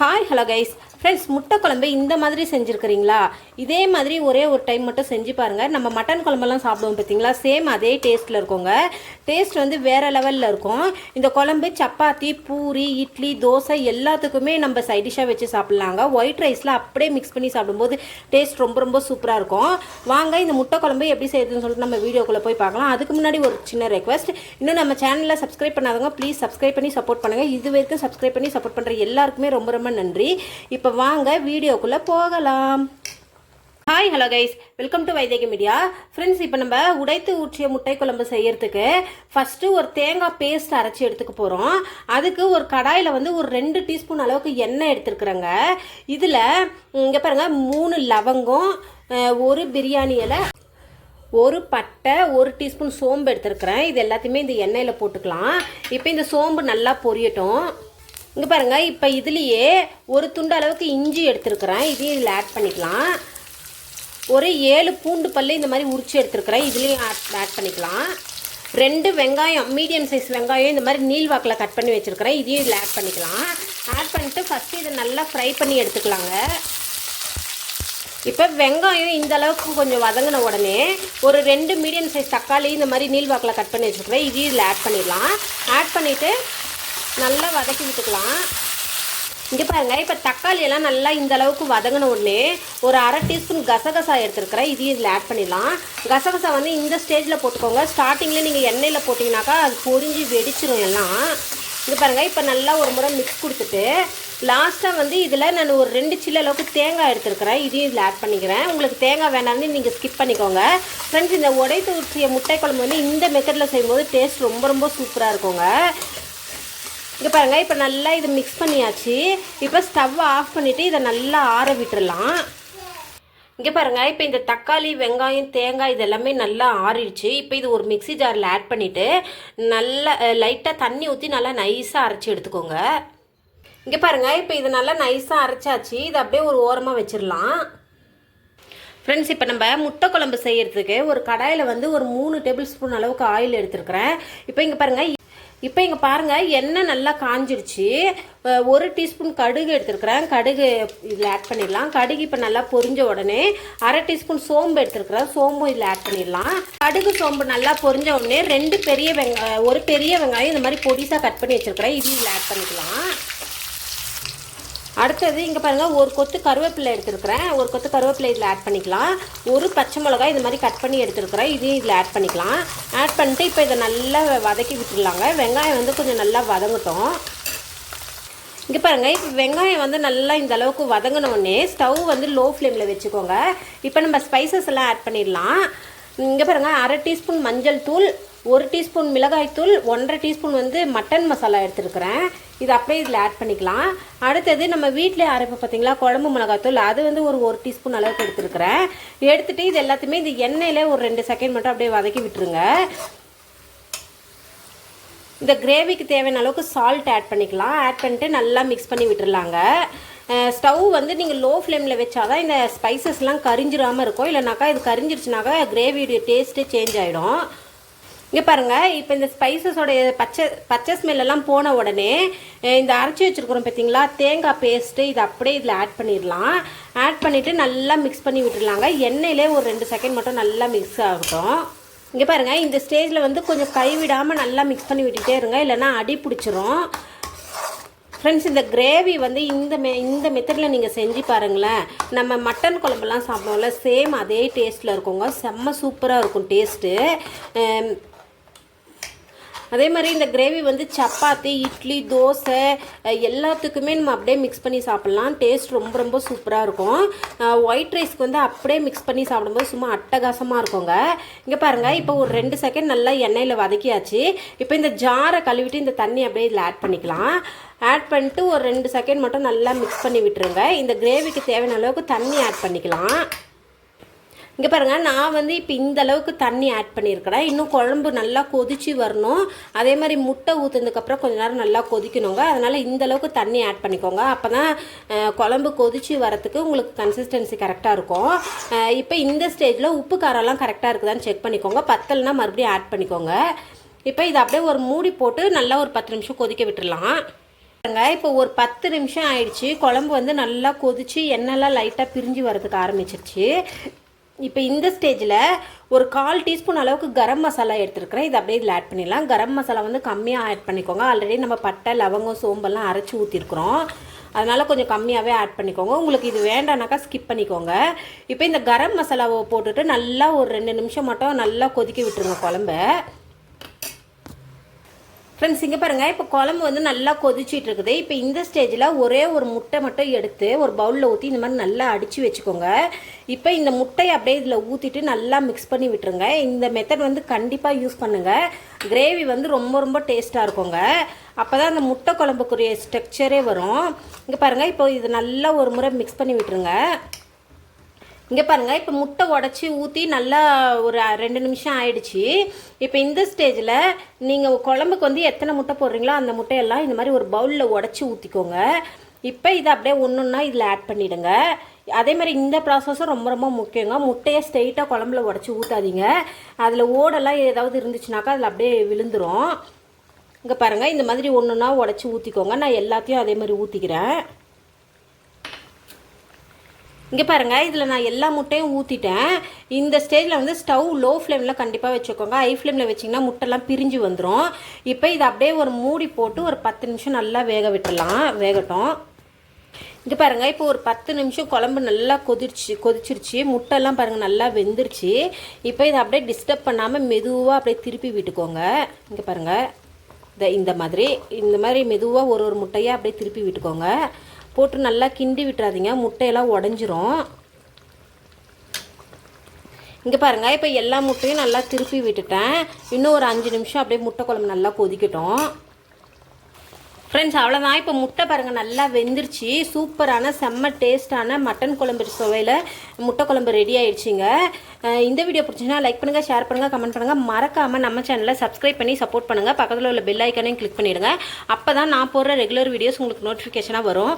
Hi hello guys friends முட்டை குழம்பு இந்த மாதிரி செஞ்சுருக்கிறீங்களா? இதே மாதிரி ஒரே ஒரு டைம் மட்டும் செஞ்சு பாருங்கள் நம்ம மட்டன் குழம்பெல்லாம் சாப்பிடுவோம் பார்த்தீங்களா சேம் அதே டேஸ்ட்டில் இருக்குங்க. டேஸ்ட் வந்து வேறு லெவலில் இருக்கும். இந்த குழம்பு சப்பாத்தி பூரி இட்லி தோசை எல்லாத்துக்குமே நம்ம சைடிஷாக வச்சு சாப்பிட்லாங்க. ஒயிட் ரைஸில் அப்படியே மிக்ஸ் பண்ணி சாப்பிடும்போது டேஸ்ட் ரொம்ப ரொம்ப சூப்பராக இருக்கும். வாங்க இந்த முட்டை குழம்பு எப்படி செய்யுதுன்னு சொல்லிட்டு நம்ம வீடியோக்குள்ளே போய் பார்க்கலாம். அதுக்கு முன்னாடி ஒரு சின்ன ரெக்வஸ்ட் இன்னும் நம்ம சேனலில் சப்ஸ்கிரைப் பண்ணாதவங்க ப்ளீஸ் சப்ஸ்கிரைப் பண்ணி சப்போர்ட் பண்ணுங்கள் இது வரைக்கும் சப்ஸ்கிரைப் பண்ணி சப்போர்ட் பண்ணுற எல்லாருக்குமே ரொம்ப ரொம்ப நன்றி. இப்போ வாங்க வீடியோக்குள்ளே போகலாம். Hi hello guys welcome to Vaidehi media friends இப்போ நம்ம உடைத்து ஊற்றிய முட்டை குழம்பு செய்யறதுக்கு ஃபஸ்ட்டு ஒரு தேங்காய் பேஸ்ட் அரைச்சி எடுத்துக்க போகிறோம் அதுக்கு ஒரு கடாயில் வந்து ஒரு ரெண்டு டீஸ்பூன் அளவுக்கு எண்ணெய் எடுத்துருக்குறேங்க. இதில் இங்கே பாருங்கள் மூணு லவங்கம் ஒரு பிரியாணி இலை ஒரு பட்டை ஒரு டீஸ்பூன் சோம்பு எடுத்துருக்குறேன். இது எல்லாத்தையுமே இந்த எண்ணெயில் போட்டுக்கலாம். இப்போ இந்த சோம்பு நல்லா பொரியட்டும். இங்கே பாருங்கள் இப்போ இதுலேயே ஒரு துண்டு அளவுக்கு இஞ்சி எடுத்துருக்குறேன். இதையும் இதில் ஆட் பண்ணிக்கலாம். ஒரு ஏழு பூண்டு பல்லு இந்த மாதிரி உரிச்சு எடுத்துருக்குறேன். இதுலேயும் ஆட் ஆட் பண்ணிக்கலாம். ரெண்டு வெங்காயம் மீடியம் சைஸ் வெங்காயம் இந்த மாதிரி நீல் வாக்கில் கட் பண்ணி வச்சுருக்கிறேன். இதையும் இதில் ஆட் பண்ணிக்கலாம். ஆட் பண்ணிட்டு ஃபஸ்ட்டு இதை நல்லா ஃப்ரை பண்ணி எடுத்துக்கலாங்க. இப்போ வெங்காயம் இந்த அளவுக்கு கொஞ்சம் வதங்கின உடனே ஒரு ரெண்டு மீடியம் சைஸ் தக்காளி இந்த மாதிரி நீள்வாக்கில் கட் பண்ணி வச்சுருக்கிறேன். இதையும் இதில் ஆட் பண்ணிடலாம். ஆட் பண்ணிவிட்டு நல்லா வதக்கி விட்டுக்கலாம். இங்கே பாருங்க இப்போ தக்காளியெல்லாம் நல்லா இந்த அளவுக்கு வதங்கின உடனே ஒரு அரை டீஸ்பூன் கசகசா எடுத்துருக்கிறேன். இதையும் இதில் ஆட் பண்ணிடலாம். கசகசா வந்து இந்த ஸ்டேஜில் போட்டுக்கோங்க. ஸ்டார்டிங்கில் நீங்கள் எண்ணெயில் போட்டிங்கனாக்கா அது பொரிஞ்சு வெடிச்சிரும் எல்லாம். இங்கே பாருங்கள் இப்போ நல்லா ஒரு முறை மிக்ஸ் கொடுத்துட்டு லாஸ்ட்டாக வந்து இதில் நான் ஒரு ரெண்டு சில்லு அளவுக்கு தேங்காய் எடுத்துருக்கிறேன். இதையும் இதில் ஆட் பண்ணிக்கிறேன். உங்களுக்கு தேங்காய் வேணாம்னு நீங்கள் ஸ்கிப் பண்ணிக்கோங்க. ஃப்ரெண்ட்ஸ் இந்த உடைத்து ஊற்றிய முட்டை குழம்பு வந்து இந்த மெத்தடில் செய்யும்போது டேஸ்ட் ரொம்ப ரொம்ப சூப்பராக இருக்குங்க. இங்கே பாருங்க இப்போ நல்லா இது மிக்ஸ் பண்ணியாச்சு. இப்போ ஸ்டவ்வை ஆஃப் பண்ணிவிட்டு இதை நல்லா ஆற விட்டுடலாம் இங்கே பாருங்க இப்போ இந்த தக்காளி வெங்காயம் தேங்காய் இதெல்லாமே நல்லா ஆறிடுச்சு. இப்போ இது ஒரு மிக்ஸி ஜாரில் ஆட் பண்ணிவிட்டு நல்லா லைட்டாக தண்ணி ஊற்றி நல்லா நைஸாக அரைச்சி எடுத்துக்கோங்க. இங்கே பாருங்க இப்போ இது நல்லா நைஸாக அரைச்சாச்சு. இது அப்படியே ஒரு ஓரமாக வச்சிடலாம் ஃப்ரெண்ட்ஸ் இப்போ நம்ம முட்டை குழம்பு செய்கிறதுக்கு ஒரு கடாயில் வந்து ஒரு மூணு டேபிள் ஸ்பூன் அளவுக்கு ஆயில் எடுத்துருக்குறேன். இப்போ இங்கே பாருங்கள் இப்போ இங்கே பாருங்கள் எண்ணெய் நல்லா காஞ்சிருச்சு ஒரு டீஸ்பூன் கடுகு எடுத்துருக்கிறேன். கடுகு இதில் ஆட் பண்ணிடலாம். கடுகு இப்போ நல்லா பொரிஞ்ச உடனே அரை டீஸ்பூன் சோம்பு எடுத்துருக்கிறேன். சோம்பும் இதில் ஆட் பண்ணிடலாம். கடுகு சோம்பு நல்லா பொரிஞ்ச உடனே ரெண்டு பெரிய வெங்காயம் ஒரு பெரிய வெங்காயம் இந்த மாதிரி பொடிசாக கட் பண்ணி வச்சுருக்கிறேன். இது இதில் ஆட் பண்ணிக்கலாம். அடுத்தது இங்கே பாருங்கள் ஒரு கொத்து கருவேப்பிலை எடுத்துருக்கிறேன். ஒரு கொத்து கருவேப்பிலை இதில் ஆட் பண்ணிக்கலாம். ஒரு பச்சை மிளகாய் இது மாதிரி கட் பண்ணி எடுத்துருக்கிறேன். இதையும் இதில் ஆட் பண்ணிக்கலாம். ஆட் பண்ணிட்டு இப்போ இதை நல்லா வதக்கி விட்டுடலாங்க. வெங்காயம் வந்து கொஞ்சம் நல்லா வதங்கட்டும். இங்கே பாருங்கள் இப்போ வெங்காயம் வந்து நல்லா இந்த அளவுக்கு வதங்கினோடனே ஸ்டவ் வந்து லோ ஃப்ளேமில் வச்சுக்கோங்க. இப்போ நம்ம ஸ்பைசஸ் எல்லாம் ஆட் பண்ணிடலாம். இங்கே பாருங்கள் அரை டீஸ்பூன் மஞ்சள் தூள் ஒரு டீஸ்பூன் மிளகாய்த்தூள் ஒன்றரை டீஸ்பூன் வந்து மட்டன் மசாலா எடுத்துருக்குறேன். இது அப்படியே இதில் ஆட் பண்ணிக்கலாம். அடுத்தது நம்ம வீட்டிலே அரைப்போம் பார்த்தீங்களா? குழம்பு மிளகாத்தூள் அது வந்து ஒரு ஒரு டீஸ்பூன் அளவுக்கு எடுத்துருக்குறேன். எடுத்துகிட்டு இது எல்லாத்தையுமே இந்த எண்ணெயில் ஒரு ரெண்டு செகண்ட் மட்டும் அப்படியே வதக்கி விட்டுருங்க. இந்த கிரேவிக்கு தேவையான அளவுக்கு சால்ட் ஆட் பண்ணிக்கலாம். ஆட் பண்ணிட்டு நல்லா மிக்ஸ் பண்ணி விட்டுருலாங்க ஸ்டவ் வந்து நீங்கள் லோ ஃப்ளேமில் வச்சாதான் இந்த ஸ்பைசஸ்லாம் கரிஞ்சிராமல் இருக்கும். இல்லைனாக்கா இது கரிஞ்சிருச்சுனாக்கா கிரேவியுடைய டேஸ்ட்டே சேஞ்ச் ஆகிடும் இங்கே பாருங்கள் இப்போ இந்த ஸ்பைசஸோடைய பச்சை பச்சை ஸ்மெல்லாம் போன உடனே இந்த அரைச்சி வச்சுருக்குறோம் பார்த்தீங்களா தேங்காய் பேஸ்ட்டு இது அப்படியே இதில் ஆட் பண்ணிடலாம். ஆட் பண்ணிவிட்டு நல்லா மிக்ஸ் பண்ணி விட்டுடலாங்க. எண்ணெயிலே ஒரு ரெண்டு செகண்ட் மட்டும் நல்லா மிக்ஸ் ஆகட்டும். இங்கே பாருங்கள் இந்த ஸ்டேஜில் வந்து கொஞ்சம் கைவிடாமல் நல்லா மிக்ஸ் பண்ணி விட்டுட்டே இருங்க இல்லைன்னா அடி பிடிச்சிரும். ஃப்ரெண்ட்ஸ் இந்த கிரேவி வந்து இந்த மெ இந்த மெத்தடில் நீங்கள் செஞ்சு பாருங்களேன். நம்ம மட்டன் குழம்புலாம் சாப்பிடுவோம்ல சேம் அதே டேஸ்ட்டில் இருக்குங்க. செம்ம சூப்பராக இருக்கும் டேஸ்ட்டு அதே மாதிரி இந்த கிரேவி வந்து சப்பாத்தி இட்லி தோசை எல்லாத்துக்குமே நம்ம அப்படியே மிக்ஸ் பண்ணி சாப்பிட்லாம். டேஸ்ட் ரொம்ப ரொம்ப சூப்பராக இருக்கும். ஒயிட் ரைஸ்க்கு வந்து அப்படியே மிக்ஸ் பண்ணி சாப்பிடும்போது சும்மா அட்டகாசமாக இருக்குங்க. இங்கே பாருங்கள் இப்போ ஒரு ரெண்டு செகண்ட் நல்லா எண்ணெயில் வதக்கியாச்சு. இப்போ இந்த ஜாரை கழுவிட்டு இந்த தண்ணி அப்படியே இதில் ஆட் பண்ணிக்கலாம். ஆட் பண்ணிட்டு ஒரு ரெண்டு செகண்ட் மட்டும் நல்லா மிக்ஸ் பண்ணி விட்டுருங்க. இந்த கிரேவிக்கு தேவையான அளவுக்கு தண்ணி ஆட் பண்ணிக்கலாம். இங்கே பாருங்கள் நான் வந்து இப்போ இந்த அளவுக்கு தண்ணி ஆட் பண்ணியிருக்கிறேன் இன்னும் குழம்பு நல்லா கொதிச்சு வரணும். அதே மாதிரி முட்டை ஊற்றுனதுக்கப்புறம் கொஞ்ச நேரம் நல்லா கொதிக்கணுங்க. அதனால் இந்த அளவுக்கு தண்ணி ஆட் பண்ணிக்கோங்க. அப்போ தான் குழம்பு கொதிச்சு வரத்துக்கு உங்களுக்கு கன்சிஸ்டன்சி கரெக்டாக இருக்கும். இப்போ இந்த ஸ்டேஜில் உப்பு காரம்லாம் கரெக்டாக இருக்குதான்னு செக் பண்ணிக்கோங்க. பத்தல்னால் மறுபடியும் ஆட் பண்ணிக்கோங்க. இப்போ இதை அப்படியே ஒரு மூடி போட்டு நல்லா ஒரு பத்து நிமிஷம் கொதிக்க விட்டுடலாம் பாருங்க இப்போ ஒரு பத்து நிமிஷம் ஆயிடுச்சு. குழம்பு வந்து நல்லா கொதிச்சு எண்ணெய்லாம் லைட்டாக பிரிஞ்சு வரதுக்கு ஆரம்பிச்சிருச்சு. இப்போ இந்த ஸ்டேஜில் ஒரு கால் டீஸ்பூன் அளவுக்கு கரம் மசாலா எடுத்துருக்கிறேன். இது அப்படியே இதில் ஆட் பண்ணிடலாம். கரம் மசாலா வந்து கம்மியாக ஆட் பண்ணிக்கோங்க. ஆல்ரெடி நம்ம பட்டை லவங்கம் சோம்பெல்லாம் அரைச்சி ஊற்றிருக்கிறோம் அதனால் கொஞ்சம் கம்மியாகவே ஆட் பண்ணிக்கோங்க. உங்களுக்கு இது வேண்டானாக்கா ஸ்கிப் பண்ணிக்கோங்க. இப்போ இந்த கரம் மசாலாவை போட்டுட்டு நல்லா ஒரு ரெண்டு நிமிஷம் மட்டும் நல்லா கொதிக்க விட்டுருங்க குழம்ப. ஃப்ரெண்ட்ஸ் இங்கே பாருங்கள் இப்போ குழம்பு வந்து நல்லா கொதிச்சிட்டு இருக்குது இப்போ இந்த ஸ்டேஜில் ஒரே ஒரு முட்டை மட்டும் எடுத்து ஒரு பவுலில் ஊற்றி இந்த மாதிரி நல்லா அடித்து வச்சுக்கோங்க. இப்போ இந்த முட்டையை அப்படியே இதில் ஊற்றிட்டு நல்லா மிக்ஸ் பண்ணி விட்டுருங்க. இந்த மெத்தட் வந்து கண்டிப்பாக யூஸ் பண்ணுங்கள் கிரேவி வந்து ரொம்ப ரொம்ப டேஸ்ட்டாக இருக்குங்க. அப்போ தான் அந்த முட்டை குழம்புக்குரிய ஸ்ட்ரக்சரே வரும். இங்கே பாருங்கள் இப்போ இது நல்லா ஒரு முறை மிக்ஸ் பண்ணி விட்டுருங்க. இங்கே பாருங்கள் இப்போ முட்டை உடச்சி ஊற்றி நல்லா ஒரு ரெண்டு நிமிஷம் ஆயிடுச்சு. இப்போ இந்த ஸ்டேஜில் நீங்கள் குழம்புக்கு வந்து எத்தனை முட்டை போடுறீங்களோ அந்த முட்டையெல்லாம் இந்த மாதிரி ஒரு பவுலில் உடச்சி ஊற்றிக்கோங்க இப்போ இதை அப்படியே ஒன்று ஒன்றா இதில் ஆட் பண்ணிவிடுங்க அதே மாதிரி இந்த ப்ராசஸும் ரொம்ப ரொம்ப முக்கியங்க. முட்டையை ஸ்ட்ரெயிட்டாக குழம்புல உடச்சி ஊற்றாதீங்க அதில் ஓடெல்லாம் ஏதாவது இருந்துச்சுனாக்கா அதில் அப்படியே விழுந்துரும். இங்கே பாருங்கள் இந்த மாதிரி ஒன்று ஒன்றா உடச்சி ஊற்றிக்கோங்க நான் எல்லாத்தையும் அதே மாதிரி ஊற்றிக்கிறேன் இங்கே பாருங்கள் இதில் நான் எல்லா முட்டையும் ஊற்றிட்டேன் இந்த ஸ்டேஜில் வந்து ஸ்டவ் லோ ஃப்ளேமில் கண்டிப்பாக வச்சுக்கோங்க ஹை ஃப்ளேமில் வச்சிங்கன்னா முட்டைலாம் பிரிஞ்சு வந்துடும் இப்போ இதை அப்படியே ஒரு மூடி போட்டு ஒரு பத்து நிமிஷம் நல்லா வேக விட்டுடலாம். வேகட்டும். இங்கே பாருங்கள் இப்போ ஒரு பத்து நிமிஷம் குழம்பு நல்லா கொதிச்சு கொதிச்சிருச்சு. முட்டைலாம் பாருங்கள் நல்லா வெந்துருச்சு. இப்போ இதை அப்படியே டிஸ்டர்ப் பண்ணாமல் மெதுவாக அப்படியே திருப்பி விட்டுக்கோங்க. இங்கே பாருங்கள் இந்த இந்த மாதிரி இந்த மாதிரி மெதுவாக ஒரு ஒரு முட்டையாக அப்படியே திருப்பி விட்டுக்கோங்க. போட்டு நல்லா கிண்டி விட்டுறாதீங்க. முட்டையெல்லாம் உடஞ்சிரும். இங்கே பாருங்கள் இப்போ எல்லா முட்டையும் நல்லா திருப்பி விட்டுட்டேன். இன்னும் ஒரு அஞ்சு நிமிஷம் அப்படியே முட்டை குழம்பு நல்லா கொதிக்கட்டும். ஃப்ரெண்ட்ஸ் அவ்வளோதான் இப்போ முட்டை பாருங்கள் நல்லா வெந்துருச்சு. சூப்பரான செம்ம டேஸ்ட்டான மட்டன் குழம்பு சுவையில் முட்டை குழம்பு ரெடி ஆயிடுச்சுங்க. இந்த வீடியோ பிடிச்சிங்கன்னா லைக் பண்ணுங்கள் ஷேர் பண்ணுங்கள் கமெண்ட் பண்ணுங்கள் மறக்காமல் நம்ம சேனலை சப்ஸ்கிரைப் பண்ணி சப்போர்ட் பண்ணுங்கள் பக்கத்தில் உள்ள பெல் ஐக்கனையும் கிளிக் பண்ணிவிடுங்க அப்போ தான் நான் போடுற ரெகுலர் வீடியோஸ் உங்களுக்கு நோட்டிஃபிகேஷனாக வரும்.